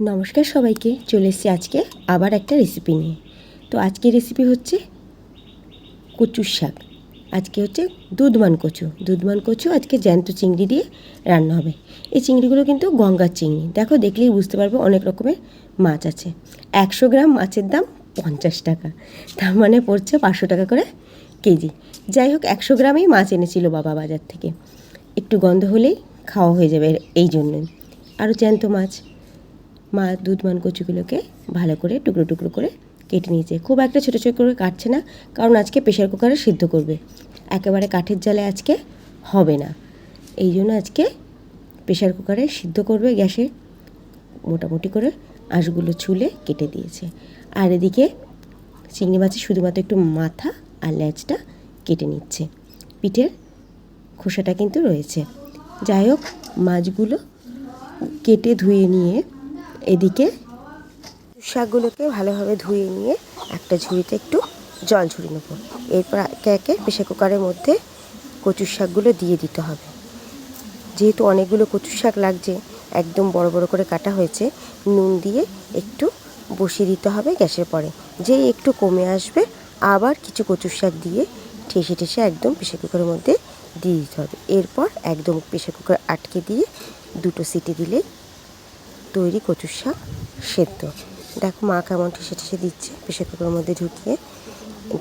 নমস্কার সবাইকে, চলে এসেছি আজকে আবার একটা রেসিপি নিয়ে। তো আজকের রেসিপি হচ্ছে কচুর শাক। আজকে হচ্ছে দুধমান কচু। দুধমান কচু আজকে জ্যান্ত চিংড়ি দিয়ে রান্না হবে। এই চিংড়িগুলো কিন্তু গঙ্গার চিংড়ি। দেখো, দেখলেই বুঝতে পারব অনেক রকমের মাছ আছে। একশো গ্রাম মাছের দাম পঞ্চাশ টাকা। তার মানে পড়ছে পাঁচশো টাকা করে কেজি। যাই হোক, একশো গ্রামেই মাছ এনেছিল বাবা বাজার থেকে। একটু গন্ধ হলেই খাওয়া হয়ে যাবে এই জন্যই। আরও জ্যান্ত মাছ। মা দুধমান কচুগুলোকে ভালো করে টুকরো টুকরো করে কেটে নিয়েছে। খুব একটা ছোটো ছোটো করে কাটছে না, কারণ আজকে প্রেশার কুকারে সিদ্ধ করবে। একেবারে কাঠের জালে আজকে হবে না। এই জন্য আজকে প্রেশার কুকারে সিদ্ধ করবে গ্যাসে মোটামুটি করে আঁশগুলো ছুলে কেটে দিয়েছে। আর এদিকে চিংড়ি মাছের শুধুমাত্র একটু মাথা আর লেজটা কেটে নিচ্ছে। পিঠের খোসাটা কিন্তু রয়েছে। যাই হোক, মাছগুলো কেটে ধুয়ে নিয়ে এদিকে শাকগুলোকে ভালোভাবে ধুয়ে নিয়ে একটা ঝুড়িতে একটু জল ঝরিয়ে নেব। এরপর একে একে প্রেশার কুকারের মধ্যে কচুর শাকগুলো দিয়ে দিতে হবে। যেহেতু অনেকগুলো কচুর শাক লাগছে, একদম বড় বড় করে কাটা হয়েছে, নুন দিয়ে একটু বসিয়ে দিতে হবে গ্যাসের পরে। যেই একটু কমে আসবে, আবার কিছু কচুর শাক দিয়ে ঠেসে ঠেসে একদম প্রেশার কুকারের মধ্যে দিয়ে দিতে হবে। এরপর একদম প্রেশার কুকার আটকে দিয়ে দুটো সিটি দিলেই তৈরি কচুর শাক সেদ্ধ। দেখো মা কেমন ঠেসে ঠেসে দিচ্ছে প্রেশার কুকারের মধ্যে ঢুকিয়ে।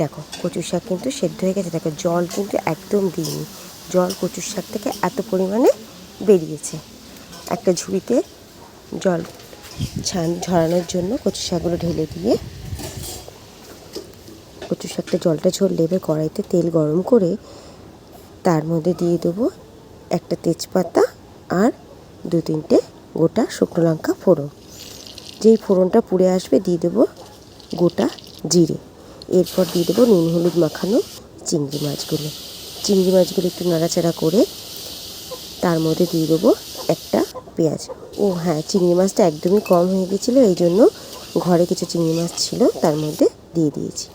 দেখো কচুর শাক কিন্তু সেদ্ধ হয়ে গেছে। দেখো জল কিন্তু একদম দিইনি। জল কচুর শাক থেকে এত পরিমাণে বেরিয়েছে। একটা ঝুড়িতে জল ছান ঝরানোর জন্য কচু শাকগুলো ঢেলে দিয়ে কচু শাকটা জলটা ঝরলে এবার কড়াইতে তেল গরম করে তার মধ্যে দিয়ে দেবো একটা তেজপাতা আর দু তিনটে গোটা শুকনো লঙ্কা ফোড়ন। যেই ফোড়নটা পুড়ে আসবে দিয়ে দেবো গোটা জিরে। এরপর দিয়ে দেবো নুন, হলুদ মাখানো চিংড়ি মাছগুলো। চিংড়ি মাছগুলো একটু নাড়াচাড়া করে তার মধ্যে দিয়ে দেবো একটা পেঁয়াজ। ও হ্যাঁ চিংড়ি মাছটা একদমই কম হয়ে গেছিল, এই জন্য ঘরে কিছু চিংড়ি মাছ ছিল, তার মধ্যে দিয়ে দিয়েছি।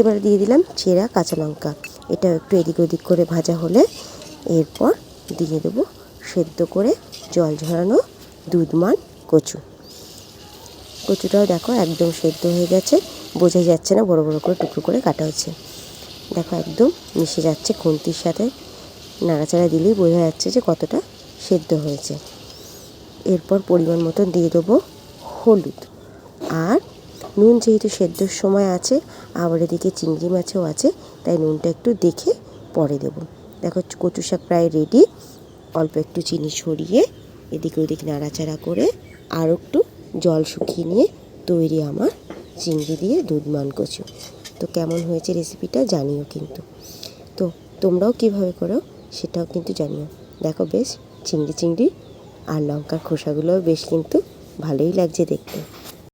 এবার দিয়ে দিলাম চেরা কাঁচা লঙ্কা। এটা একটু এদিক ওদিক করে ভাজা হলে এরপর দিয়ে দেবো সেদ্ধ করে জল ঝরানো দুধমান কচু। কচুটাও দেখো একদম সেদ্ধ হয়ে গেছে, বোঝাই যাচ্ছে না, বড় বড় করে টুকরো করে কাটা হচ্ছে। দেখো একদম মিশে যাচ্ছে খুন্তির সাথে। নাড়াচাড়া দিলেই বোঝা যাচ্ছে যে কতটা সেদ্ধ হয়েছে। এরপর পরিমাণ মতন দিয়ে দেবো হলুদ। আর নুন যেহেতু সেদ্ধর সময় আছে, আবার এদিকে চিংড়ি মাছও আছে, তাই নুনটা একটু দেখে পরে দেবো। দেখো কচু শাক প্রায় রেডি অল্প একটু চিনি ছড়িয়ে এদিকে ওদিক নাড়াচাড়া করে আর একটু জল শুকিয়ে নিয়ে তৈরি আমার চিংড়ি দিয়ে দুধমান কচু। তো কেমন হয়েছে রেসিপিটা জানিও কিন্তু। তো তোমরাও কীভাবে করো সেটাও কিন্তু জানিও। দেখো বেশ, চিংড়ি চিংড়ি আর লঙ্কার খোসাগুলোও বেশ কিন্তু ভালোই লাগছে দেখতে।